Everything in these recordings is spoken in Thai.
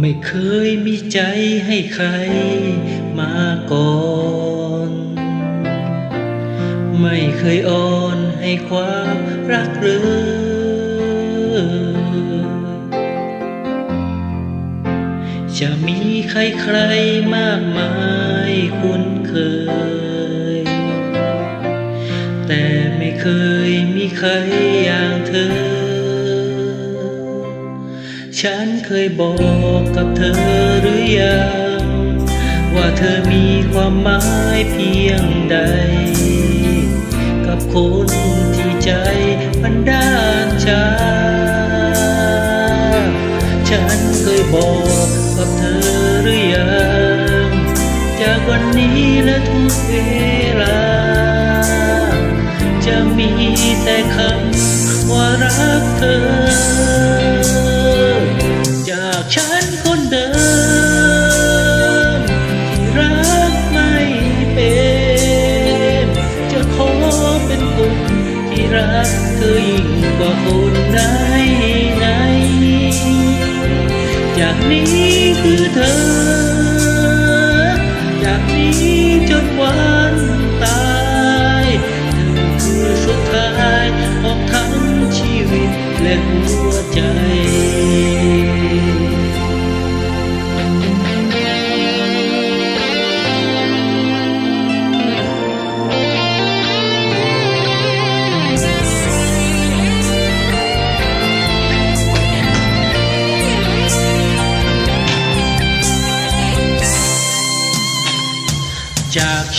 ไม่เคยมีใจให้ใครมาก่อน ไม่เคยอ่อนให้ความรักเลย จะมีใครใครๆมากมายคุ้นเคย แต่ไม่เคยมีใครอย่างเธอ ฉันเคยบอกกับเธอหรือยัง ว่าเธอมีความหมายเพียงใด กับคนที่ใจมันด้านชา ฉันเคยบอก วันนี้และทุกเวลา จะมีแต่คำว่ารักเธอ จากฉันคนเดิมที่รักไม่เป็น จะขอเป็นคนที่รักเธอยิ่งกว่าคนไหนไหนจากนี้คือเธอ นี้จนวัน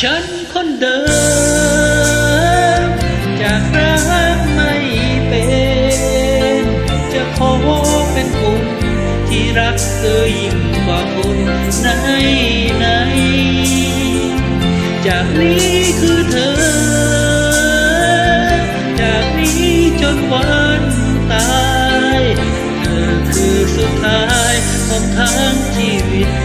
ฉันคนเดิม จากรักไม่เป็น จะขอเป็นคนที่รักเธอยิ่งกว่าคนไหนไหนๆจากนี้คือเธอ จากนี้จนวันตาย เธอคือสุดท้ายของทั้งชีวิต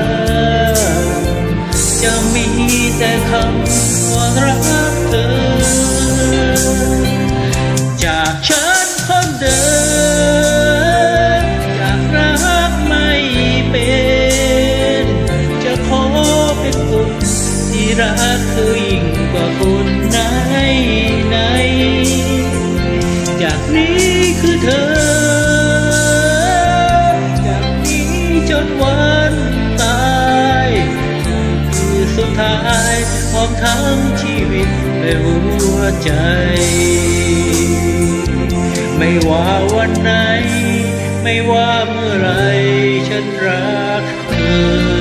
แต่คำว่ารักเธอ จากฉันคนเดิมจากรักไม่เป็น จะขอเป็นคนที่รักเธอยิ่งกว่าคนไหนไหน จากนี้คือเธอ จากนี้จนวันตาย คือสุดท้าย ของทั้งชีวิตและหัวใจ ไม่ว่าวันไหน ไม่ว่าเมื่อไรฉันรักเธอ